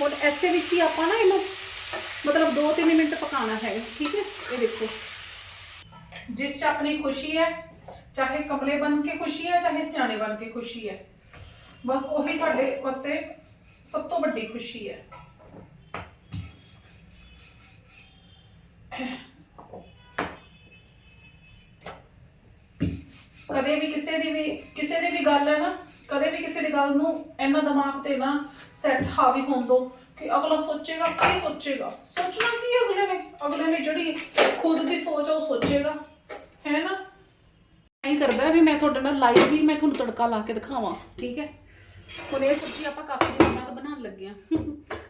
ਹੁਣ ਐਸੇ ਵਿੱਚ ਹੀ ਆਪਾਂ ਨਾ ਇਹਨੂੰ, ਮਤਲਬ 2-3 ਮਿੰਟ ਪਕਾਉਣਾ ਹੈ, ਠੀਕ ਹੈ? ਇਹ ਦੇਖੋ। ਜਿਸ 'ਚ ਆਪਣੀ ਖੁਸ਼ੀ ਹੈ, ਚਾਹੇ ਕਮਲੇ ਬਣ ਕੇ ਖੁਸ਼ੀ ਹੈ, ਚਾਹੇ ਸਿਆਣੇ ਬਣ ਕੇ ਖੁਸ਼ੀ ਹੈ। ਬਸ ਉਹੀ ਸਾਡੇ ਵਾਸਤੇ ਸਭ ਤੋਂ ਵੱਡੀ ਖੁਸ਼ੀ ਹੈ। ਕਦੇ ਵੀ ਕਿਸੇ ਦੀ ਵੀ, ਕਿਸੇ ਦੀ ਵੀ ਗੱਲ ਹੈ ਨਾ ਕਦੇ ਵੀ ਕਿਸੇ ਦੀ ਗੱਲ ਨੂੰ ਇੰਨਾ ਦਿਮਾਗ ਤੇ ਨਾ ਸੈੱਟ ਹਾਵੀ ਹੋਣ ਦੋ ਕਿ ਅਗਲਾ ਸੋਚੇਗਾ ਕੀ ਸੋਚੇਗਾ? ਸੋਚਣਾ ਕੀ ਹੈ ਅਗਲੇ ਨੇ? ਅਗਲੇ ਨੇ ਜਿਹੜੀ ਖੁਦ ਦੀ ਸੋਚ ਆ ਉਹ ਸੋਚੇਗਾ। ਹੈ ਨਾ? ਐਂ ਕਰਦਾ ਵੀ ਮੈਂ ਤੁਹਾਡੇ ਨਾਲ ਲਾਈਵ ਵੀ ਮੈਂ ਤੁਹਾਨੂੰ ਤੜਕਾ ਲਾ ਕੇ ਦਿਖਾਵਾਂ ਠੀਕ ਹੈ? ਹੁਣ ਇਹ ਸਬਜ਼ੀ ਆਪਾਂ ਕਾਫੀ ਦਿਨਾਂ ਬਾਅਦ ਬਣਾਉਣ ਲੱਗੇ ਆ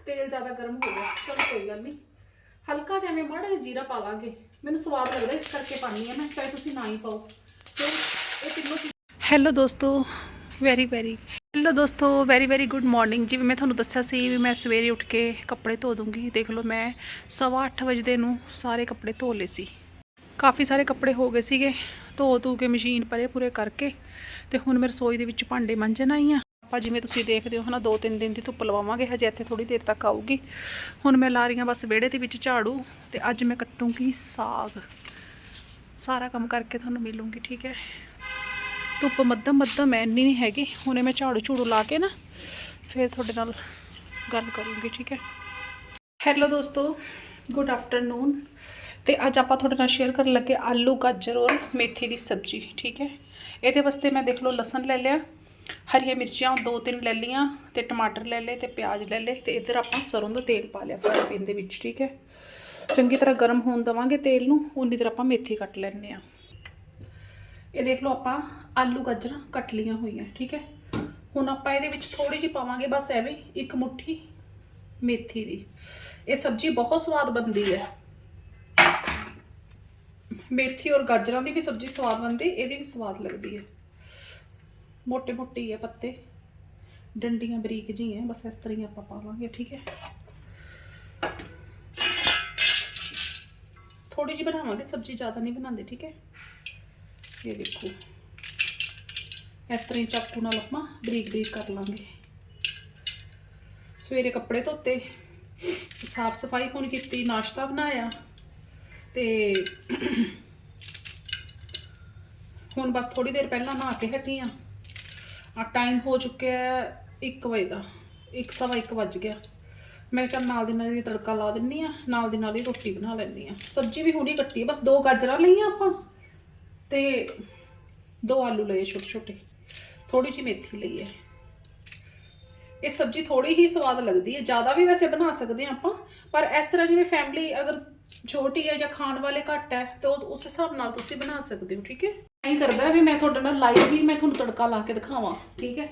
ਤੇਲ ਜ਼ਿਆਦਾ ਗਰਮ ਹੋ ਗਿਆ। ਚਲੋ ਕੋਈ ਗੱਲ ਨਹੀਂ। ਹਲਕਾ ਜਿਹਾ ਐਵੇਂ ਮਾੜਾ ਜਿਹਾ ਜੀਰਾ ਪਾ ਲਾਂਗੇ। ਮੈਨੂੰ ਸਵਾਦ ਲੱਗਦਾ ਇਸ ਕਰਕੇ ਪਾਣੀ ਹੈ ਮੈਂ ਚਾਹੇ ਤੁਸੀਂ ਨਾ ਹੀ ਪਾਓ। ਤੇ ਇਹ ਤਿੰਨੋਂ ਹੈਲੋ ਦੋਸਤੋ ਵੈਰੀ ਵੈਰੀ ਹੈਲੋ ਦੋਸਤੋ ਵੈਰੀ ਵੈਰੀ ਗੁੱਡ ਮਾਰਨਿੰਗ ਜਿਵੇਂ ਮੈਂ ਤੁਹਾਨੂੰ ਦੱਸਿਆ ਸੀ ਵੀ ਮੈਂ ਸਵੇਰੇ ਉੱਠ ਕੇ ਕੱਪੜੇ ਧੋ ਦੂੰਗੀ। ਦੇਖ ਲਓ, ਮੈਂ ਸਵਾ ਅੱਠ ਵਜੇ ਦੇ ਨੂੰ ਸਾਰੇ ਕੱਪੜੇ ਧੋ ਲਏ ਸੀ। ਕਾਫੀ ਸਾਰੇ ਕੱਪੜੇ ਹੋ ਗਏ ਸੀਗੇ, ਧੋ ਧੂ ਕੇ ਮਸ਼ੀਨ ਪਰੇ ਪੂਰੇ ਕਰਕੇ ਤੇ ਹੁਣ ਮੈਂ ਰਸੋਈ ਦੇ ਵਿੱਚ ਭਾਂਡੇ ਮਾਂਜਣ ਆਈ ਆ ਆਪਾਂ ਜਿਵੇਂ ਤੁਸੀਂ ਦੇਖਦੇ ਹੋ ਹਨਾ, ਦੋ ਤਿੰਨ ਦਿਨ ਦੀ ਧੁੱਪ ਲਵਾਵਾਂਗੇ, ਹਜੇ ਇੱਥੇ ਥੋੜੀ ਦੇਰ ਤੱਕ ਆਊਗੀ। ਹੁਣ ਮੈਂ ਲਾ ਰਹੀ ਹਾਂ ਬਸ ਵਿਹੜੇ ਦੇ ਵਿੱਚ ਝਾੜੂ ਤੇ ਅੱਜ ਮੈਂ ਕੱਟੂੰਗੀ ਸਾਗ। ਸਾਰਾ ਕੰਮ ਕਰਕੇ ਤੁਹਾਨੂੰ ਮਿਲੂੰਗੀ, ਠੀਕ ਹੈ? ਧੁੱਪ ਮੱਧਮ ਮੱਧਮ ਐ, ਇੰਨੀ ਨਹੀਂ ਹੈਗੀ। ਹੁਣੇ ਮੈਂ ਝਾੜੂ ਝੂੜੂ ਲਾ ਕੇ ਨਾ, ਫਿਰ ਤੁਹਾਡੇ ਨਾਲ ਗੱਲ ਕਰੂੰਗੀ, ਠੀਕ ਹੈ ਹੈਲੋ ਦੋਸਤੋ ਗੁੱਡ ਆਫਟਰਨੂਨ ਤੇ ਅੱਜ ਆਪਾਂ ਤੁਹਾਡੇ ਨਾਲ ਸ਼ੇਅਰ ਕਰਨ ਲੱਗੇ ਆਲੂ, ਗਾਜਰ ਔਰ ਮੇਥੀ ਦੀ ਸਬਜ਼ੀ, ਠੀਕ ਹੈ ਇਹਦੇ ਵਾਸਤੇ ਮੈਂ ਦੇਖ ਲਓ ਲਸਣ ਲੈ ਲਿਆ, ਹਰੀਆਂ ਮਿਰਚੀਆਂ ਦੋ ਤਿੰਨ ਲੈ ਲੀਆਂ ਤੇ ਟਮਾਟਰ ਲੈ ਲਏ, ਤੇ ਪਿਆਜ਼ ਲੈ ਲਏ, ਤੇ ਇੱਧਰ ਆਪਾਂ ਸਰੋਂ ਦਾ ਤੇਲ ਪਾ ਲਿਆ ਫਰਾਈ ਪੈਨ ਦੇ ਵਿੱਚ, ਠੀਕ ਹੈ ਚੰਗੀ ਤਰ੍ਹਾਂ ਗਰਮ ਹੋਣ ਦਵਾਂਗੇ ਤੇਲ ਨੂੰ, ਉਨੀ ਦੇਰ ਆਪਾਂ ਮੇਥੀ ਕੱਟ ਲੈਣੇ ਆ ਇਹ ਦੇਖ ਲਓ ਆਪਾਂ ਆਲੂ ਗਾਜਰਾਂ ਕੱਟ ਲੀਆਂ ਹੋਈਆਂ, ਠੀਕ ਹੈ? ਹੁਣ ਆਪਾਂ ਇਹਦੇ ਵਿੱਚ ਥੋੜੀ ਜਿਹੀ ਪਾਵਾਂਗੇ ਬਸ ਐਵੇਂ ਇੱਕ ਮੁੱਠੀ ਮੇਥੀ ਦੀ। ਇਹ ਸਬਜ਼ੀ ਬਹੁਤ ਸਵਾਦ ਬਣਦੀ ਹੈ। ਮੇਥੀ ਔਰ ਗਾਜਰਾਂ ਦੀ ਵੀ ਸਬਜ਼ੀ ਸਵਾਦ ਬਣਦੀ, ਇਹਦੀ ਵੀ ਸਵਾਦ ਲੱਗਦੀ ਹੈ। ਮੋਟੇ-ਮੋਟੇ ਹੈ ਪੱਤੇ। ਡੰਡੀਆਂ ਬਰੀਕ ਜੀ ਹੈ, ਬਸ ਇਸ ਤਰ੍ਹਾਂ ਹੀ ਆਪਾਂ ਪਾਵਾਂਗੇ, ਠੀਕ ਹੈ? ਥੋੜੀ ਜਿਹੀ ਬਣਾਵਾਂਗੇ, ਸਬਜ਼ੀ ਜ਼ਿਆਦਾ ਨਹੀਂ ਬਣਾਉਂਦੇ, ਠੀਕ ਹੈ? ਇਹ ਦੇਖੋ ਇਸ ਤਰ੍ਹਾਂ ਹੀ ਚਾਕੂ ਨਾਲ ਆਪਾਂ ਬਰੀਕ ਬਰੀਕ ਕਰ ਲਾਂਗੇ ਸਵੇਰੇ ਕੱਪੜੇ ਧੋਤੇ ਸਾਫ਼ ਸਫ਼ਾਈ ਹੁਣ ਕੀਤੀ ਨਾਸ਼ਤਾ ਬਣਾਇਆ ਤੇ ਹੁਣ ਬਸ ਥੋੜੀ ਦੇਰ ਪਹਿਲਾਂ ਨਹਾ ਕੇ ਹਟੀ ਆ ਆ ਟਾਈਮ ਹੋ ਚੁੱਕਿਆ 1 ਵਜੇ ਦਾ 1 ਸਵਾ 1 ਵੱਜ ਗਿਆ ਮੈਂ ਕਿਹਾ ਚੱਲ ਨਾਲ ਦੀ ਨਾਲ ਹੀ ਤੜਕਾ ਲਾ ਦਿੰਨੀ ਆ ਨਾਲ ਦੀ ਨਾਲ ਹੀ ਰੋਟੀ ਬਣਾ ਲੈਂਦੀ ਆ ਸਬਜ਼ੀ ਵੀ ਹੁਣੀ ਕੱਟੀ ਬਸ ਦੋ ਗਾਜਰਾਂ ਲਈਆਂ ਆਪਾਂ। ਤੇ ਦੋ ਆਲੂ ਲਏ ਛੋਟੇ ਛੋਟੇ। ਥੋੜੀ ਜਿਹੀ ਮੇਥੀ ਲਈ ਹੈ। ਇਹ ਸਬਜ਼ੀ ਥੋੜੀ ਹੀ ਸਵਾਦ ਲੱਗਦੀ ਹੈ। ਜ਼ਿਆਦਾ ਵੀ ਵੈਸੇ ਬਣਾ ਸਕਦੇ ਹਾਂ ਆਪਾਂ, ਪਰ ਇਸ ਤਰ੍ਹਾਂ ਜਿਵੇਂ ਫੈਮਿਲੀ ਅਗਰ ਛੋਟੀ ਹੈ ਜਾਂ ਖਾਣ ਵਾਲੇ ਘੱਟ ਹੈ, ਤਾਂ ਉਹ ਉਸ ਹਿਸਾਬ ਨਾਲ ਤੁਸੀਂ ਬਣਾ ਸਕਦੇ ਹੋ, ਠੀਕ ਹੈ? ਐਂ ਕਰਦਾ ਵੀ ਮੈਂ ਤੁਹਾਡੇ ਨਾਲ ਲਾਈਵ ਵੀ ਮੈਂ ਤੁਹਾਨੂੰ ਤੜਕਾ ਲਾ ਕੇ ਦਿਖਾਵਾਂ, ਠੀਕ ਹੈ?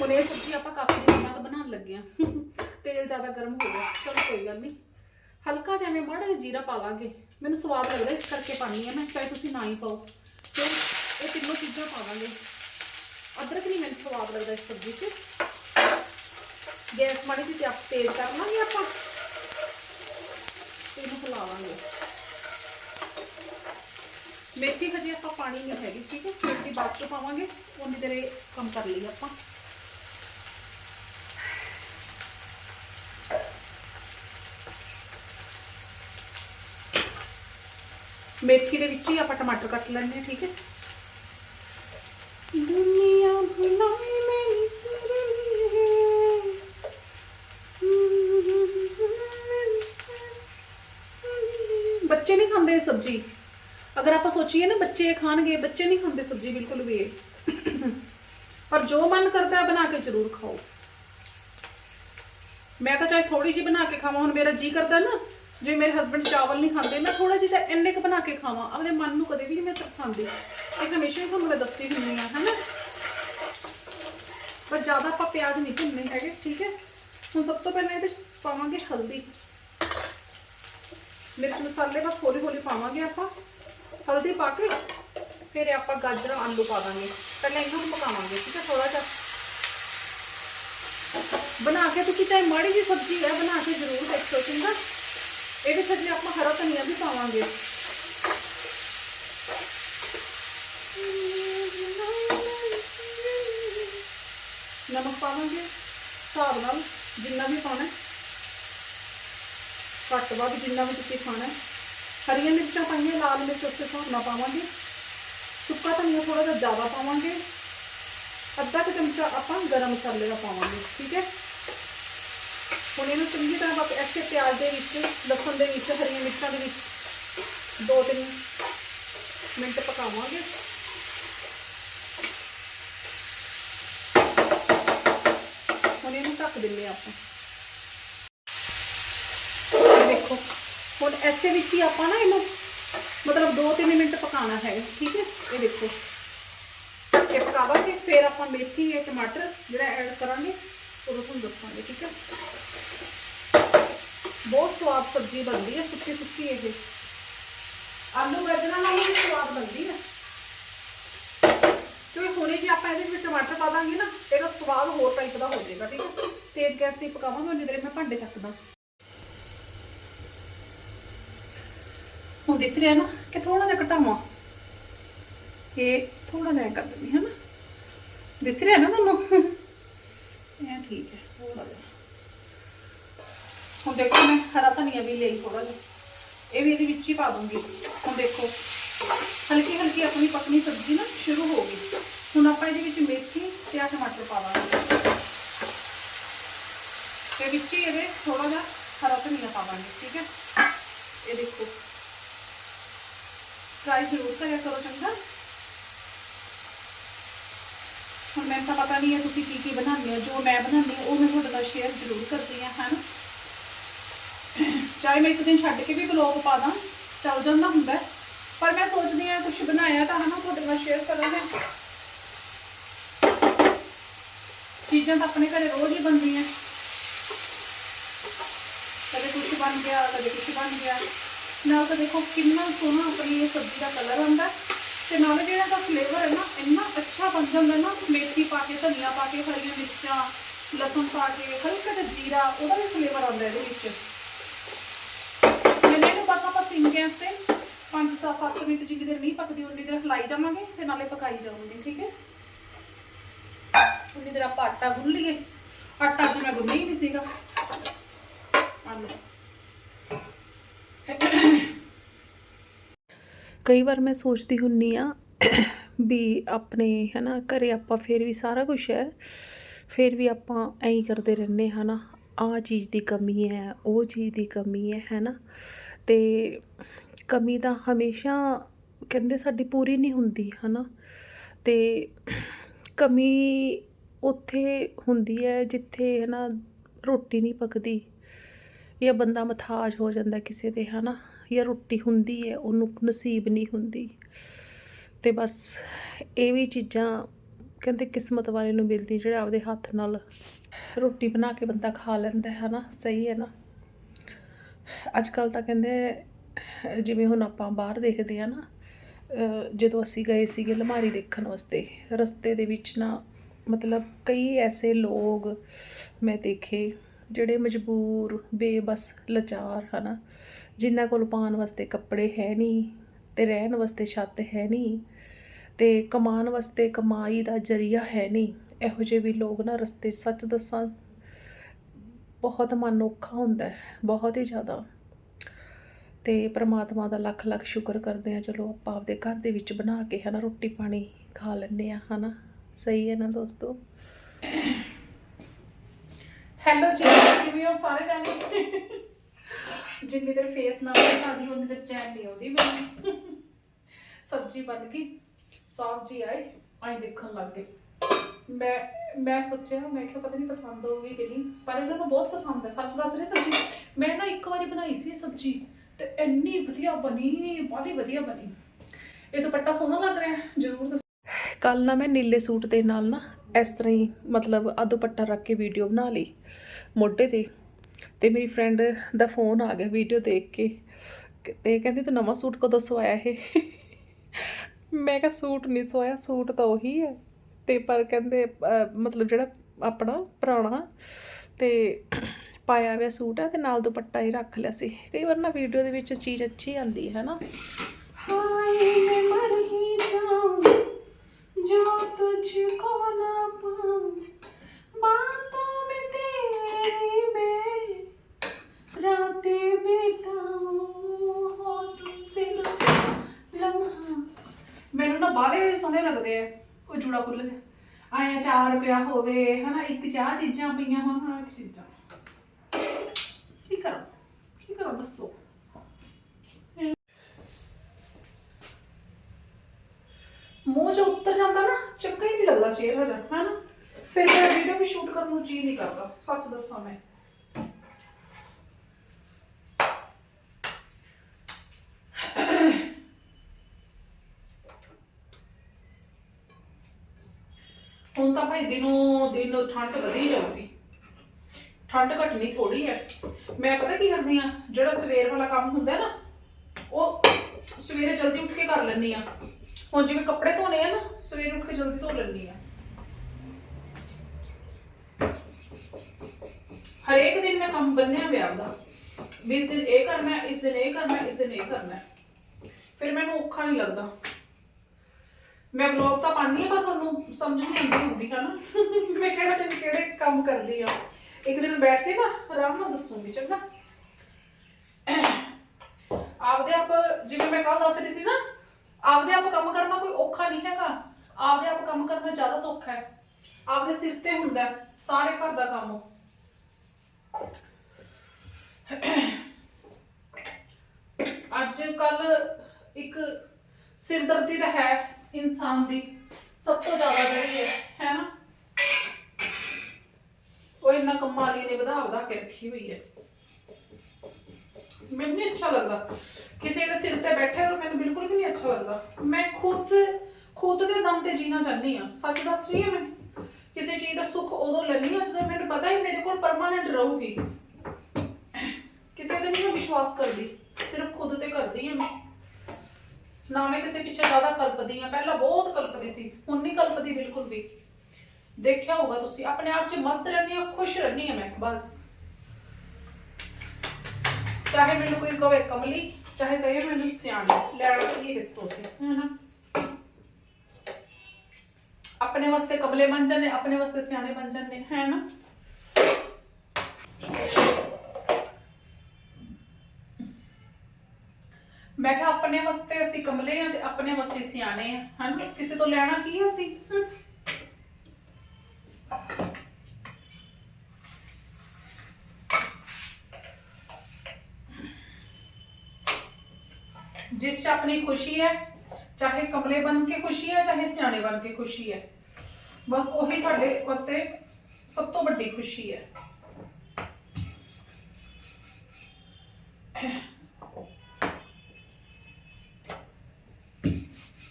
ਹੁਣ ਇਹ ਸਬਜ਼ੀ ਆਪਾਂ ਕਾਫੀ ਦਿਨ ਬਾਅਦ ਬਣਾਉਣ ਲੱਗੇ ਆ ਤੇਲ ਜ਼ਿਆਦਾ ਗਰਮ ਹੋ ਗਿਆ। ਚਲੋ ਕੋਈ ਗੱਲ ਨਹੀਂ। ਹਲਕਾ ਜਿਹਾ ਐਵੇਂ ਮਾੜਾ ਜਿਹਾ ਜੀਰਾ ਪਾ ਲਾਂਗੇ। ਮੈਨੂੰ ਸਵਾਦ ਲੱਗਦਾ ਇਸ ਕਰਕੇ ਪਾਣੀ ਹੈ, ਮੈਂ ਚਾਹੇ ਤੁਸੀਂ ਨਾ ਹੀ ਪਾਓ। ਤੇ ਇਹ ਤਿੰਨੋਂ ਚੀਜ਼ਾਂ ਪਾ ਦਾਂਗੇ। ਅਦਰਕ ਨਹੀਂ ਮੈਨੂੰ ਸਵਾਦ ਲੱਗਦਾ ਇਸ ਸਬਜ਼ੀ 'ਚ। ਗੈਸ ਮਾੜੀ ਜਿਹੀ ਤੇ- ਤੇਜ਼ ਕਰ ਲਾਂਗੇ ਆਪਾਂ। ਤੇ ਇਹਨੂੰ ਹਿਲਾਵਾਂਗੇ ਮੇਥੀ ਹਜੇ ਆਪਾਂ ਪਾਣੀ ਨਹੀਂ ਹੈਗੀ, ਠੀਕ ਹੈ? ਮੇਥੀ ਬਾਅਦ ਚੋਂ ਪਾਵਾਂਗੇ ਉਨੀ ਦੇਰ ਇਹ ਕੰਮ ਕਰ ਲਈ ਆਪਾਂ। ਮੇਥੀ ਦੇ ਵਿੱਚ ਹੀ ਆਪਾਂ ਟਮਾਟਰ ਕੱਟ ਲੈਣੇ ਠੀਕ ਹੈ ਦੁਨੀਆ ਭੁਲਾਈ ਮੇਰੀ ਤੇਰੇ ਲਈ ਬੱਚੇ ਨਹੀਂ ਖਾਂਦੇ ਇਹ ਸਬਜ਼ੀ ਅਗਰ ਆਪਾਂ ਸੋਚੀਏ ਨਾ ਬੱਚੇ ਖਾਣਗੇ ਬੱਚੇ ਨਹੀਂ ਖਾਂਦੇ ਸਬਜ਼ੀ ਬਿਲਕੁਲ ਵੀ ਇਹ। ਪਰ ਜੋ ਮਨ ਕਰਦਾ ਹੈ ਬਣਾ ਕੇ ਜ਼ਰੂਰ ਖਾਓ ਮੈਂ ਤਾਂ ਚਾਹੇ ਥੋੜੀ ਜਿਹੀ ਬਣਾ ਕੇ ਖਾਵਾਂ ਹੁਣ ਮੇਰਾ ਜੀ ਕਰਦਾ ਨਾ ਜੇ ਮੇਰੇ ਹਸਬੰਡ ਚਾਵਲ ਨਹੀਂ ਖਾਂਦੇ, ਮੈਂ ਥੋੜਾ ਜਿਹਾ ਇੰਨੇ ਕੁ ਬਣਾ ਕੇ ਖਾਵਾਂ ਆਪਦੇ ਮਨ ਨੂੰ ਕਦੇ ਵੀ ਨਹੀਂ ਮੈਂ ਤਰਸਾਂਦੀ ਇਹ। ਹਮੇਸ਼ਾ ਹੀ ਤੁਹਾਨੂੰ ਮੈਂ ਦੱਸਦੀ ਹੁੰਦੀ ਆ ਹੈਨਾ? ਬਸ ਜ਼ਿਆਦਾ ਆਪਾਂ ਪਿਆਜ਼ ਨਹੀਂ ਭੁੰਨਣੇ ਹੈਗੇ, ਠੀਕ ਹੈ? ਹੁਣ ਸਭ ਤੋਂ ਪਹਿਲਾਂ ਇਹਦੇ ਪਾਵਾਂਗੇ ਹਲਦੀ। ਮਿਰਚ ਮਸਾਲੇ ਬਸ ਹੌਲੀ ਹੌਲੀ ਪਾਵਾਂਗੇ ਆਪਾਂ। ਹਲਦੀ ਪਾ ਕੇ ਫਿਰ ਆਪਾਂ ਗਾਜਰਾਂ, ਆਲੂ ਪਾ ਦਾਂਗੇ। ਪਹਿਲਾਂ ਇਹਨਾਂ ਨੂੰ ਪਕਾਵਾਂਗੇ, ਠੀਕ ਹੈ? ਥੋੜਾ ਜਿਹਾ। ਬਣਾ ਕੇ ਤੁਸੀਂ ਚਾਹੇ ਮਾੜੀ ਜੀ ਸਬਜ਼ੀ ਹੈ, ਬਣਾ ਕੇ ਜ਼ਰੂਰ ਦੇਖੋ ਚੰਗਾ? ਇਹਦੇ ਵਿੱਚ ਜੇ ਆਪਾਂ ਹਰਾ ਧਨੀਆ ਵੀ ਪਾਵਾਂਗੇ ਨਮਕ ਪਾਵਾਂਗੇ, ਹਿਸਾਬ ਨਾਲ ਜਿੰਨਾ ਵੀ ਪਾਣਾ ਹੈ। ਘੱਟ ਵੱਧ ਜਿੰਨਾ ਵੀ ਤੁਸੀਂ ਖਾਣਾ ਹੈ। ਹਰੀਆਂ ਮਿਰਚਾਂ ਪਾਈਆਂ, ਲਾਲ ਮਿਰਚ ਉਸੇ ਹਿਸਾਬ ਨਾਲ ਪਾਵਾਂਗੇ ਸੁੱਕਾ ਧਨੀਆ ਥੋੜਾ ਜਿਹਾ ਜ਼ਿਆਦਾ ਪਾਵਾਂਗੇ ਅੱਧਾ ਕੁ ਚਮਚਾ ਆਪਾਂ ਗਰਮ ਮਸਾਲੇ ਦਾ ਪਾਵਾਂਗੇ, ਠੀਕ ਹੈ ਹੁਣ ਇਹਨੂੰ ਚੰਗੀ ਤਰ੍ਹਾਂ ਬਸ ਐਸੇ ਪਿਆਜ਼ ਦੇ ਵਿੱਚ, ਲਸਣ ਦੇ ਵਿੱਚ, ਹਰੀਆਂ ਮਿਰਚਾਂ ਦੇ ਵਿੱਚ ਦੋ ਤਿੰਨ ਮਿੰਟ ਪਕਾਵਾਂਗੇ। ਹੁਣ ਇਹਨੂੰ ਢੱਕ ਦਿੰਦੇ ਆਪਾਂ। ਦੇਖੋ, ਹੁਣ ਐਸੇ ਵਿੱਚ ਹੀ ਆਪਾਂ ਨਾ ਇਹਨੂੰ ਮਤਲਬ 2-3 ਮਿੰਟ ਪਕਾਉਣਾ ਹੈ, ਠੀਕ ਹੈ? ਇਹ ਦੇਖੋ। ਇਹ ਪਕਾਵਾਂਗੇ, ਫਿਰ ਆਪਾਂ ਮੇਥੀ ਤੇ ਟਮਾਟਰ ਜਿਹੜਾ ਐਡ ਕਰਾਂਗੇ ਉਦੋਂ ਤੁਹਾਨੂੰ ਦੱਸਾਂਗੇ, ਠੀਕ ਹੈ? ਬਹੁਤ ਸਵਾਦ ਸਬਜ਼ੀ ਬਣਦੀ ਹੈ, ਸੁੱਕੀ ਸੁੱਕੀ ਇਹ। ਆਲੂ ਗਾਜਰਾਂ ਨਾਲ ਵੀ ਸਵਾਦ ਬਣਦੀ ਹੈ। ਕਿਉਂਕਿ ਹੁਣੇ ਜੇ ਆਪਾਂ ਇਹਦੇ ਵਿੱਚ ਟਮਾਟਰ ਪਾ ਦਾਂਗੇ ਨਾ, ਇਹਦਾ ਸਵਾਦ ਹੋਰ ਟਾਈਪ ਦਾ ਹੋ ਜਾਏਗਾ, ਠੀਕ ਹੈ? ਤੇਜ਼ ਗੈਸ ਤੇ ਪਕਾਵਾਂਗੇ ਉਨੀ ਦੇਰ ਮੈਂ ਭਾਂਡੇ ਚੱਕਦਾ। ਹੁਣ ਦਿਸ ਰਿਹਾ ਨਾ ਕਿ ਥੋੜਾ ਜਿਹਾ ਘਟਾਵਾਂ। ਇਹ ਥੋੜਾ ਜਿਹਾ ਕਰ ਦਿੰਦੀ ਹੈ ਨਾ। ਦਿਸ ਰਿਹਾ ਨਾ ਤੁਹਾਨੂੰ? ਇਹ ਠੀਕ ਹੈ ਥੋੜਾ ਜਿਹਾ ਹੁਣ ਦੇਖੋ ਮੈਂ ਹਰਾ ਧਨੀਆ ਵੀ ਲਈ ਥੋੜਾ ਜਿਹਾ। ਇਹ ਵੀ ਇਹਦੇ ਵਿੱਚ ਹੀ ਪਾ ਦੂੰਗੀ। ਹੁਣ ਦੇਖੋ, ਹਲਕੀ ਹਲਕੀ ਆਪਣੀ ਪਕਣੀ ਸਬਜ਼ੀ ਨਾ ਸ਼ੁਰੂ ਹੋ ਗਈ। ਹੁਣ ਆਪਾਂ ਇਹਦੇ ਵਿੱਚ ਮੇਥੀ ਤੇ ਆ ਟਮਾਟਰ ਪਾਵਾਂਗੇ ਤੇ ਵਿੱਚ ਹੀ ਇਹਦੇ ਥੋੜਾ ਜਿਹਾ ਹਰਾ ਧਨੀਆ ਪਾਵਾਂਗੇ ਠੀਕ ਹੈ? ਇਹ ਦੇਖੋ। ਟਰਾਈ ਜ਼ਰੂਰ ਕਰਿਆ ਕਰੋ ਚੰਗਾ। ਹੁਣ ਮੈਨੂੰ ਤਾਂ ਪਤਾ ਨਹੀਂ ਹੈ ਤੁਸੀਂ ਕੀ ਕੀ ਬਣਾਉਂਦੇ ਹੋ। ਜੋ ਮੈਂ ਬਣਾਉਂਦੀ ਹਾਂ, ਉਹ ਮੈਂ ਤੁਹਾਡੇ ਨਾਲ ਸ਼ੇਅਰ ਜ਼ਰੂਰ ਕਰਦੀ ਹਾਂ ਹਨ ਚਾਹੇ ਮੈਂ ਇੱਕ ਦਿਨ ਛੱਡ ਕੇ ਵੀ ਬਲੌਗ ਪਾ ਦਾਂ, ਚੱਲ ਜਾਂਦਾ ਹੁੰਦਾ ਪਰ ਮੈਂ ਸੋਚਦੀ ਹਾਂ ਕੁਝ ਬਣਾਇਆ ਤਾਂ ਹਨਾ, ਤੁਹਾਡੇ ਨਾਲ ਸ਼ੇਅਰ ਕਰਾਂਗੇ। ਚੀਜ਼ਾਂ ਤਾਂ ਆਪਣੇ ਘਰੇ ਰੋਜ਼ ਹੀ ਬਣਦੀਆਂ। ਕਦੇ ਕੁਝ ਬਣ ਗਿਆ, ਕਦੇ ਕੁਝ ਬਣ ਗਿਆ। ਨਾਲ ਤਾਂ ਦੇਖੋ ਕਿੰਨਾ ਸੋਹਣਾ ਆਪਣੀ ਇਹ ਸਬਜ਼ੀ ਦਾ ਕਲਰ ਆਉਂਦਾ ਹੈ। ਤੇ ਨਾਲ ਜਿਹੜਾ ਦਾ ਫਲੇਵਰ ਹੈ ਨਾ, ਇੰਨਾ ਅੱਛਾ ਬਣ ਜਾਂਦਾ ਨਾ, ਮੇਥੀ ਪਾ ਕੇ, ਧਨੀਆ ਪਾ ਕੇ, ਹਰੀਆਂ ਮਿਰਚਾਂ, ਲਸਣ ਪਾ ਕੇ, ਹਲਕਾ ਜਿਹਾ ਜੀਰਾ, ਉਹਦਾ ਵੀ ਫਲੇਵਰ ਆਉਂਦਾ ਇਹਦੇ ਵਿੱਚ ਮੈਨੇ ਨੂੰ ਬਸ ਆਪਾਂ ਸਿੰਮ ਗੈਸ ਤੇ 5-7 ਮਿੰਟ ਜਿੰਨੀ ਦੇਰ ਨਹੀਂ ਪੱਕਦੀ, ਉਨੀ ਦੇਰ ਹਿਲਾਈ ਜਾਵਾਂਗੇ ਤੇ ਨਾਲੇ ਪਕਾਈ ਜਾਵਾਂਗੇ ਠੀਕ ਹੈ? ਉਨੀ ਦੇਰ ਆਪਾਂ ਆਟਾ ਗੁੰਨ ਲਈਏ। ਆਟਾ ਅੱਜ ਮੈਂ ਗੁੰਨਿਆ ਹੀ ਨਹੀਂ ਸੀਗਾ। ਆਲੂ। ਕਈ ਵਾਰ ਮੈਂ ਸੋਚਦੀ ਹੁੰਨੀ ਆ ਵੀ ਆਪਣੇ, ਹਨਾ, ਘਰੇ ਆਪਾਂ ਫਿਰ ਵੀ ਸਾਰਾ ਕੁਝ ਹੈ, ਫਿਰ ਵੀ ਆਪਾਂ ਐਂ ਹੀ ਕਰਦੇ ਰਹਿੰਦੇ ਹਨਾ, ਆਹ ਚੀਜ਼ ਦੀ ਕਮੀ ਹੈ, ਉਹ ਚੀਜ਼ ਦੀ ਕਮੀ ਹੈ, ਹੈਨਾ, ਤੇ ਕਮੀ ਤਾਂ ਹਮੇਸ਼ਾ ਕਹਿੰਦੇ ਸਾਡੀ ਪੂਰੀ ਨਹੀਂ ਹੁੰਦੀ, ਹਨਾ? ਤੇ ਕਮੀ ਉੱਥੇ ਹੁੰਦੀ ਹੈ ਜਿੱਥੇ, ਹਨਾ, ਰੋਟੀ ਨਹੀਂ ਪੱਕਦੀ ਜਾਂ ਬੰਦਾ ਮਥਾਜ ਹੋ ਜਾਂਦਾ ਕਿਸੇ ਦੇ, ਹਨਾ? ਜਾਂ ਰੋਟੀ ਹੁੰਦੀ ਹੈ, ਉਹਨੂੰ ਨਸੀਬ ਨਹੀਂ ਹੁੰਦੀ। ਤੇ ਬਸ ਇਹ ਵੀ ਚੀਜ਼ਾਂ ਕਹਿੰਦੇ ਕਿਸਮਤ ਵਾਲੇ ਨੂੰ ਮਿਲਦੀ ਜਿਹੜਾ ਆਪਦੇ ਹੱਥ ਨਾਲ ਰੋਟੀ ਬਣਾ ਕੇ ਬੰਦਾ ਖਾ ਲੈਂਦਾ ਹੈ ਨਾ ਸਹੀ ਹੈ ਨਾ? ਅੱਜ ਕੱਲ ਤਾਂ ਕਹਿੰਦੇ ਜਿਵੇਂ ਹੁਣ ਆਪਾਂ ਬਾਹਰ ਦੇਖਦੇ ਆ ਨਾ ਜਦੋਂ ਅਸੀਂ ਗਏ ਸੀਗੇ ਲਮਾਰੀ ਦੇਖਣ ਵਾਸਤੇ, ਰਸਤੇ ਦੇ ਵਿੱਚ ਨਾ ਮਤਲਬ ਕਈ ਐਸੇ ਲੋਕ ਮੈਂ ਦੇਖੇ ਜਿਹੜੇ ਮਜਬੂਰ, ਬੇਬਸ, ਲਾਚਾਰ ਹਨਾ, ਜਿਨ੍ਹਾਂ ਕੋਲ ਪਾਉਣ ਵਾਸਤੇ ਕੱਪੜੇ ਹੈ ਨਹੀਂ ਤੇ ਰਹਿਣ ਵਾਸਤੇ ਛੱਤ ਹੈ ਨਹੀਂ ਤੇ ਕਮਾਉਣ ਵਾਸਤੇ ਕਮਾਈ ਦਾ ਜਰੀਆ ਹੈ ਨਹੀਂ। ਇਹੋ ਜਿਹੇ ਵੀ ਲੋਕ ਨਾ ਰਸਤੇ ਸੱਚ ਦੱਸਾਂ, ਬਹੁਤ ਮਨ ਔਖਾ ਹੁੰਦਾ ਬਹੁਤ ਹੀ ਜ਼ਿਆਦਾ। ਤੇ ਪ੍ਰਮਾਤਮਾ ਦਾ ਲੱਖ ਲੱਖ ਸ਼ੁਕਰ ਕਰਦੇ ਆ ਚਲੋ ਆਪਾਂ ਆਪਦੇ ਘਰ ਦੇ ਵਿੱਚ ਬਣਾ ਕੇ ਹਨਾ ਰੋਟੀ ਪਾਣੀ ਖਾ ਲੈਂਦੇ ਆ ਹਨਾ ਸਹੀ ਹੈ ਨਾ ਦੋਸਤੋ? ਹੈਲੋ ਜੀ, ਕਿਵੇਂ ਹੋ ਸਾਰੇ ਜਾਣੇ? ਜਿੰਨੀ ਦੇਰ ਫੇਸ ਨਾਲ ਦਿਖਾਦੀ ਉਨੀ ਦੇਰ ਚੈਨ ਨਹੀਂ ਆਉਂਦੀ ਮੈਨੂੰ। ਸਬਜ਼ੀ ਬਣ ਗਈ ਸਬਜ਼ੀ ਜੀ ਆਏ ਆਈ ਦੇਖਣ ਲੱਗ ਗਏ। ਮੈਂ ਮੈਂ ਸੋਚਿਆ, ਮੈਂ ਕਿਹਾ ਪਤਾ ਨਹੀਂ ਪਸੰਦ ਹੋਊਗੀ ਕਿ ਨਹੀਂ, ਪਰ ਇਹਨਾਂ ਨੂੰ ਬਹੁਤ ਪਸੰਦ ਹੈ, ਸੱਚ ਦੱਸ ਰਹੀ ਸਬਜ਼ੀ? ਮੈਂ ਨਾ ਇੱਕ ਵਾਰੀ ਬਣਾਈ ਸੀ ਸਬਜ਼ੀ। ਇੰਨੀ ਵਧੀਆ ਬਣੀ ਬਾਲੀ ਵਧੀਆ ਬਣੀ। ਇਹ ਦੁਪੱਟਾ ਸੋਹਣਾ ਲੱਗ ਰਿਹਾ, ਜਰੂਰ ਕੱਲ ਨਾ ਮੈਂ ਨੀਲੇ ਸੂਟ ਦੇ ਨਾਲ ਨਾ ਇਸ ਤਰ੍ਹਾਂ ਹੀ ਮਤਲਬ ਆ ਦੁਪੱਟਾ ਰੱਖ ਕੇ ਵੀਡੀਓ ਬਣਾ ਲਈ ਮੋਢੇ ਤੇ ਤੇ ਮੇਰੀ ਫਰੈਂਡ ਦਾ ਫੋਨ ਆ ਗਿਆ ਵੀਡੀਓ ਦੇਖ ਕੇ ਕ- ਤੇ ਕਹਿੰਦੀ ਤੂੰ ਨਵਾਂ ਸੂਟ ਕਦੋਂ ਸਵਾਇਆ ਇਹ? ਮੈਂ ਕਿਹਾ ਸੂਟ ਨਹੀਂ ਸਵਾਇਆ, ਸੂਟ ਤਾਂ ਉਹੀ ਹੈ। ਤੇ ਪਰ ਕਹਿੰਦੇ ਮਤਲਬ ਜਿਹੜਾ ਆਪਣਾ ਪੁਰਾਣਾ ਤੇ ਪਾਇਆ ਹੋਇਆ ਸੂਟ ਆ ਤੇ ਨਾਲ ਦੁਪੱਟਾ ਹੀ ਰੱਖ ਲਿਆ ਸੀ। ਕਈ ਵਾਰ ਨਾ ਵੀਡੀਓ ਦੇ ਵਿੱਚ ਚੀਜ਼ ਅੱਛੀ ਆਂਦੀ ਹੈ ਨਾ। ਮੈਨੂੰ ਨਾ ਬਾਲੇ ਸੋਹਣੇ ਲੱਗਦੇ ਆ, ਉਹ ਜੂੜਾ ਖੁੱਲ ਗਿਆ। ਆਇਆ ਚਾਰ ਪਿਆ ਹੋਵੇ, ਹਨਾ, ਇੱਕ ਚਾਹ ਚੀਜ਼ਾਂ ਪਈਆਂ ਹੋਣ, ਹਨਾ, ਇੱਕ ਚੀਜ਼ਾਂ। ਕਰਾਂ ਕੀ ਕਰਾਂ ਦੱਸੋ ਮੂੰਹ ਜੋ ਉੱਤਰ ਜਾਂਦਾ ਨਾ ਚੰਗਾ ਹੀ ਨਹੀਂ ਲੱਗਦਾ ਚਿਹਰਾ ਜਾ ਹਨਾ ਫਿਰ ਮੇਰਾ ਵੀਡੀਓ ਵੀ ਸ਼ੂਟ ਕਰਨ ਨੂੰ ਜੀ ਨਹੀਂ ਕਰਦਾ, ਸੱਚ ਦੱਸਾਂ ਮੈਂ। ਹੁਣ ਤਾਂ ਭਾਈ ਦਿਨੋਂ ਦਿਨ ਠੰਡ ਵਧੀ ਜਾਊਗੀ। ਠੰਡ ਘਟਣੀ ਥੋੜੀ ਹੈ। ਮੈਂ ਪਤਾ ਕੀ ਕਰਦੀ ਆ ਜਿਹੜਾ ਸਵੇਰ ਵਾਲਾ ਕੰਮ ਹੁੰਦਾ ਨਾ, ਉਹ ਸਵੇਰੇ ਜਲਦੀ ਉੱਠ ਕੇ ਕਰ ਲੈਂਦੀ ਆ ਹੁਣ ਜਿਵੇਂ ਕੱਪੜੇ ਧੋਣੇ ਆ ਨਾ, ਸਵੇਰੇ ਉੱਠ ਕੇ ਜਲਦੀ ਧੋ ਲੈਂਦੀ ਆ ਹਰੇਕ ਦਿਨ ਮੈਂ ਕੰਮ ਬੰਨਿਆ ਪਿਆ ਉਹਦਾ ਵੀ ਇਸ ਦਿਨ ਇਹ ਕਰਨਾ, ਇਸ ਦਿਨ ਇਹ ਕਰਨਾ, ਇਸ ਦਿਨ ਇਹ ਕਰਨਾ। ਫਿਰ ਮੈਨੂੰ ਔਖਾ ਨਹੀਂ ਲੱਗਦਾ। ਮੈਂ ਬਲੌਗ ਤਾਂ ਪਾਣੀ ਆ ਪਰ ਤੁਹਾਨੂੰ ਸਮਝ ਨਹੀਂ ਆਉਂਦੀ ਹੋਊਗੀ ਹਨਾ? ਮੈਂ ਕਿਹੜਾ ਦਿਨ ਕਿਹੜੇ ਕੰਮ ਕਰਦੀ ਆ ਇੱਕ ਦਿਨ ਬੈਠ ਕੇ ਨਾ ਆਰਾਮ ਨਾਲ ਦੱਸੂਗੀ, ਚੰਗਾ। ਆਪਦੇ ਆਪ, ਜਿਵੇਂ ਮੈਂ ਕੱਲ ਦੱਸ ਰਹੀ ਸੀ ਨਾ, ਆਪਦੇ ਆਪ ਕੰਮ ਕਰਨਾ ਕੋਈ ਔਖਾ ਨਹੀਂ ਹੈਗਾ। ਆਪਦੇ ਆਪ ਕੰਮ ਕਰਨਾ ਜ਼ਿਆਦਾ ਸੌਖਾ ਹੈ। ਆਪਦੇ ਸਿਰ ਤੇ ਹੁੰਦਾ ਸਾਰੇ ਘਰ ਦਾ ਕੰਮ। ਅੱਜ ਕੱਲ ਇੱਕ ਸਿਰਦਰਦੀ ਤਾਂ ਹੈ, ਇਨਸਾਨ ਦੀ। ਸਭ ਤੋਂ ਜ਼ਿਆਦਾ ਜਿਹੜੀ ਹੈ ਹੈ ਨਾ? ਉਹ ਇੰਨਾ ਕੰਮਾਂ ਨੇ ਵਧਾ ਵਧਾ ਕੇ ਰੱਖੀ ਹੋਈ ਹੈ। ਮੈਨੂੰ ਨਹੀਂ ਅੱਛਾ ਲੱਗਦਾ। ਕਿਸੇ ਦੇ ਸਿਰ ਤੇ ਬੈਠੇ ਹੋ ਮੈਨੂੰ ਬਿਲਕੁਲ ਵੀ ਨਹੀਂ ਅੱਛਾ ਲੱਗਦਾ। ਮੈਂ ਖੁਦ ਖੁਦ ਦੇ ਦਮ ਤੇ ਜੀਣਾ ਚਾਹੁੰਦੀ ਆ ਸੱਚ ਦੱਸ ਰਹੀ ਹਾਂ ਮੈਂ? ਕਿਸੇ ਚੀਜ਼ ਦਾ ਸੁੱਖ ਉਦੋਂ ਲੈਣੀ ਆ ਜਦੋਂ ਮੈਨੂੰ ਪਤਾ ਹੀ ਮੇਰੇ ਕੋਲ ਪਰਮਾਨੈਂਟ ਰਹੂਗੀ। ਕਿਸੇ ਤੇ ਨਹੀਂ ਮੈਂ ਵਿਸ਼ਵਾਸ ਕਰਦੀ। ਸਿਰਫ ਖੁਦ ਤੇ ਕਰਦੀ ਹਾਂ ਮੈਂ। ਨਾ ਮੈਂ ਕਿਸੇ ਪਿੱਛੇ ਜ਼ਿਆਦਾ ਕਲਪਦੀ ਆ ਪਹਿਲਾਂ ਬਹੁਤ ਕਲਪਦੀ ਸੀ। ਹੁਣ ਨਹੀਂ ਕਲਪਦੀ ਬਿਲਕੁਲ ਵੀ। ਦੇਖਿਆ ਹੋਗਾ ਤੁਸੀਂ ਆਪਣੇ ਆਪ 'ਚ ਮਸਤ ਰਹਿੰਦੀ ਆ ਖੁਸ਼ ਰਹਿੰਦੀ ਆ ਮੈਂ ਬਸ ਚਾਹੇ ਮੈਨੂੰ ਕੋਈ ਕਵੇ ਕਮਲੀ ਚਾਹੇ ਕਹੇ ਮੈਨੂੰ ਸਿਆਣੀ ਲੈਣਾ ਕੀ ਕਿਸ ਤੋਂ ਸੀ ਹਨਾ ਆਪਣੇ ਵਾਸਤੇ ਕਮਲੇ ਬਣ ਜਾਂਦੇ ਆਪਣੇ ਵਾਸਤੇ ਸਿਆਣੇ ਬਣ ਜਾਂਦੇ ਹੈ ਨਾ ਮੈਂ ਕਿਹਾ ਆਪਣੇ ਵਾਸਤੇ ਅਸੀਂ ਕਮਲੇ ਆ ਤੇ ਆਪਣੇ ਵਾਸਤੇ ਸਿਆਣੇ ਆ ਹਨ ਕਿਸੇ ਤੋਂ ਲੈਣਾ ਕੀ ਆ ਅਸੀਂ ਜਿਸ 'ਚ ਆਪਣੀ ਖੁਸ਼ੀ ਹੈ, ਚਾਹੇ ਕਮਲੇ ਬਣ ਕੇ ਖੁਸ਼ੀ ਹੈ, ਚਾਹੇ ਸਿਆਣੇ ਬਣ ਕੇ ਖੁਸ਼ੀ ਹੈ। ਬਸ ਉਹੀ ਸਾਡੇ ਵਾਸਤੇ ਸਭ ਤੋਂ ਵੱਡੀ ਖੁਸ਼ੀ ਹੈ।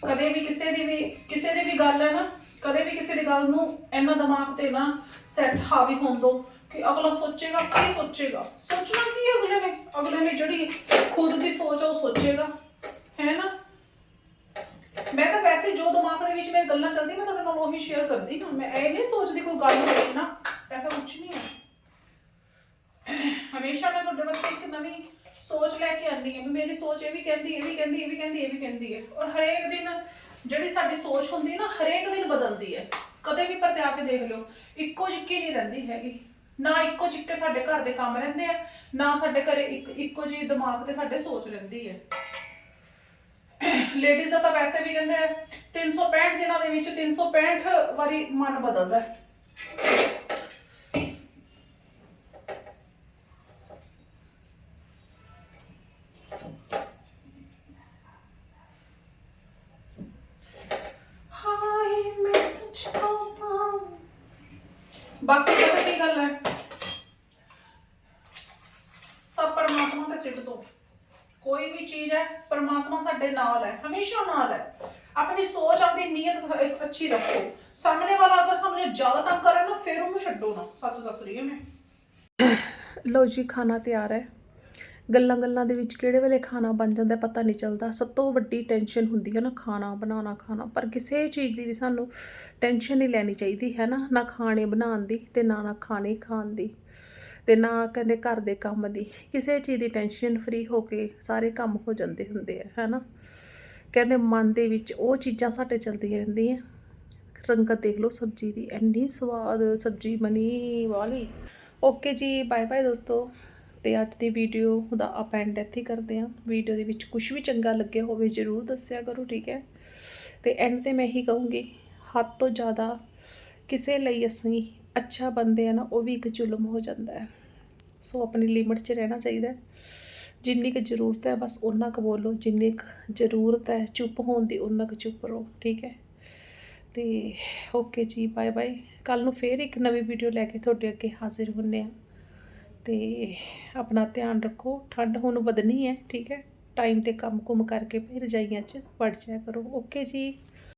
ਕਦੇ ਵੀ ਕਿਸੇ ਦੀ ਵੀ, ਕਿਸੇ ਦੀ ਵੀ ਗੱਲ ਹੈ ਨਾ, ਕਦੇ ਵੀ ਕਿਸੇ ਦੀ ਗੱਲ ਨੂੰ ਇੰਨਾ ਦਿਮਾਗ ਤੇ ਨਾ ਸੈੱਟ ਹਾਵੀ ਹੋਣ ਦੋ ਕਿ ਅਗਲਾ ਸੋਚੇਗਾ, ਕੀ ਸੋਚੇਗਾ? ਸੋਚਣਾ ਕੀ ਹੈ ਅਗਲੇ ਨੇ? ਅਗਲੇ ਨੇ ਜਿਹੜੀ ਖੁਦ ਦੀ ਸੋਚ ਆ ਉਹ ਸੋਚੇਗਾ। ਹੈ ਨਾ? ਮੈਂ ਤਾਂ ਵੈਸੇ ਜੋ ਦਿਮਾਗ ਦੇ ਵਿੱਚ ਮੇਰੀ ਗੱਲਾਂ ਚੱਲਦੀਆਂ, ਮੈਂ ਤੁਹਾਡੇ ਨਾਲ ਉਹੀ ਸ਼ੇਅਰ ਕਰਦੀ ਹਾਂ। ਮੈਂ ਇਹ ਨਹੀਂ ਸੋਚਦੀ ਕੋਈ ਗੱਲ ਹੋਈ ਨਾ, ਐਸਾ ਕੁਝ ਨਹੀਂ ਹੈ। ਹਮੇਸ਼ਾ ਮੈਂ ਤੁਹਾਡੇ ਵਾਸਤੇ ਇੱਕ ਨਵੀਂ ਸੋਚ ਲੈ ਕੇ ਆਉਂਦੀ ਹਾਂ ਵੀ ਮੇਰੀ ਸੋਚ ਇਹ ਵੀ ਕਹਿੰਦੀ, ਇਹ ਵੀ ਕਹਿੰਦੀ, ਇਹ ਵੀ ਕਹਿੰਦੀ, ਇਹ ਵੀ ਕਹਿੰਦੀ ਹੈ। ਔਰ ਹਰੇਕ ਦਿਨ ਜਿਹੜੀ ਸਾਡੀ ਸੋਚ ਹੁੰਦੀ ਹੈ ਨਾ, ਹਰੇਕ ਦਿਨ ਬਦਲਦੀ ਹੈ। ਕਦੇ ਵੀ ਪਰਤਿਆ ਕੇ ਦੇਖ ਲਿਓ, ਇੱਕੋ ਜਿੱਕੀ ਨਹੀਂ ਰਹਿੰਦੀ ਹੈਗੀ। ਨਾ ਇੱਕੋ ਜਿੱਕੇ ਸਾਡੇ ਘਰ ਦੇ ਕੰਮ ਰਹਿੰਦੇ ਆ, ਨਾ ਸਾਡੇ ਘਰੇ ਇੱਕ, ਇੱਕੋ ਜਿਹੀ ਦਿਮਾਗ ਤੇ ਸਾਡੇ ਸੋਚ ਰਹਿੰਦੀ ਹੈ। ਲੇਡੀਜ਼ ਦਾ ਤਾਂ ਵੈਸੇ ਵੀ ਕਹਿੰਦੇ ਆ 365 ਦਿਨਾਂ ਦੇ ਵਿੱਚ 365 ਵਾਰੀ ਮਨ ਬਦਲਦਾ ਬਾਕੀ ਪਤਾ ਕੀ ਗੱਲ ਹੈ ਸਭ ਪਰਮਾਤਮਾ ਦੇ ਸਿੱਟ ਤੋਂ ਕੋਈ ਵੀ ਚੀਜ਼ ਹੈ ਪਰਮਾਤਮਾ ਸਾਡੇ ਨਾਲ ਹੈ, ਹਮੇਸ਼ਾ ਨਾਲ ਹੈ। ਆਪਣੀ ਸੋਚ, ਆਪਣੀ ਨੀਅਤ ਇਸ- ਅੱਛੀ ਰੱਖੋ। ਸਾਹਮਣੇ ਵਾਲਾ ਅਗਰ ਸਾਨੂੰ ਜ਼ਿਆਦਾ ਤੰਗ ਕਰੇ ਨਾ, ਫਿਰ ਉਹਨੂੰ ਛੱਡੋ ਨਾ। ਸੱਚ ਦੱਸ ਰਹੀ ਹਾਂ ਮੈਂ। ਲਓ ਜੀ, ਖਾਣਾ ਤਿਆਰ ਹੈ। ਗੱਲਾਂ ਗੱਲਾਂ ਦੇ ਵਿੱਚ ਕਿਹੜੇ ਵੇਲੇ ਖਾਣਾ ਬਣ ਜਾਂਦਾ ਪਤਾ ਨਹੀਂ ਚੱਲਦਾ। ਸਭ ਤੋਂ ਵੱਡੀ ਟੈਨਸ਼ਨ ਹੁੰਦੀ ਹੈ ਨਾ, ਖਾਣਾ ਬਣਾਉਣਾ, ਖਾਣਾ। ਪਰ ਕਿਸੇ ਚੀਜ਼ ਦੀ ਵੀ ਸਾਨੂੰ ਟੈਨਸ਼ਨ ਨਹੀਂ ਲੈਣੀ ਚਾਹੀਦੀ, ਹੈ ਨਾ? ਨਾ ਖਾਣੇ ਬਣਾਉਣ ਦੀ ਤੇ ਨਾ ਨਾ ਖਾਣੇ ਖਾਣ ਦੀ। ਤੇ ਨਾ ਕਹਿੰਦੇ ਘਰ ਦੇ ਕੰਮ ਦੀ। ਕਿਸੇ ਚੀਜ਼ ਦੀ ਟੈਨਸ਼ਨ ਫਰੀ ਹੋ ਕੇ ਸਾਰੇ ਕੰਮ ਹੋ ਜਾਂਦੇ ਹੁੰਦੇ ਆ, ਹੈ ਕਹਿੰਦੇ ਮਨ ਦੇ ਵਿੱਚ ਉਹ ਚੀਜ਼ਾਂ ਸਾਡੇ ਚਲਦੀਆਂ ਰਹਿੰਦੀਆਂ। ਰੰਗਤ ਦੇਖ ਲਓ ਸਬਜ਼ੀ ਦੀ, ਇੰਨੀ ਸਵਾਦ ਸਬਜ਼ੀ ਬਣੀ ਵਾਲੀ। ਓਕੇ ਜੀ ਬਾਏ ਬਾਏ ਦੋਸਤੋ। ਤੇ ਅੱਜ ਦੀ ਵੀਡੀਓ ਦਾ ਆਪਾਂ ਐਂਡ ਇੱਥੇ ਹੀ ਕਰਦੇ ਹਾਂ। ਵੀਡੀਓ ਦੇ ਵਿੱਚ ਕੁਝ ਵੀ ਚੰਗਾ ਲੱਗਿਆ ਹੋਵੇ ਜਰੂਰ ਦੱਸਿਆ ਕਰੋ, ਠੀਕ ਹੈ? ਤੇ ਐਂਡ ਤੇ ਮੈਂ ਇਹੀ ਕਹੂੰਗੀ, ਹੱਦ ਤੋਂ ਜ਼ਿਆਦਾ ਕਿਸੇ ਲਈ ਅਸੀਂ ਅੱਛਾ ਬੰਦੇ ਆ ਨਾ, ਉਹ ਵੀ ਇੱਕ ਜ਼ੁਲਮ ਹੋ ਜਾਂਦਾ ਹੈ। ਸੋ ਆਪਣੀ ਲਿਮਟ 'ਚ ਰਹਿਣਾ ਚਾਹੀਦਾ ਹੈ। ਜਿੰਨੀ ਕੁ ਜ਼ਰੂਰਤ ਹੈ ਬਸ ਓਨਾ ਕੁ ਬੋਲੋ, ਜਿੰਨੀ ਕੁ ਜ਼ਰੂਰਤ ਹੈ ਚੁੱਪ ਹੋਣ ਦੀ ਓਨਾ ਕੁ ਚੁੱਪ ਰਹੋ, ਠੀਕ ਹੈ? ਤੇ ਓਕੇ ਜੀ ਬਾਏ ਬਾਏ ਕੱਲ ਨੂੰ ਫੇਰ ਇੱਕ ਨਵੀਂ ਵੀਡੀਓ ਲੈ ਕੇ ਤੁਹਾਡੇ ਅੱਗੇ ਹਾਜ਼ਰ ਹੁੰਨੇ ਆ ਤੇ ਆਪਣਾ ਧਿਆਨ ਰੱਖੋ, ਠੰਡ ਹੁਣ ਵਧਣੀ ਹੈ, ਠੀਕ ਹੈ? ਟਾਈਮ ਤੇ ਕੰਮ ਕੁਮ ਕਰਕੇ ਫਿਰ ਰਜਾਈਆਂ 'ਚ ਵੜ ਜਾਇਆ ਕਰੋ। ਓਕੇ ਜੀ।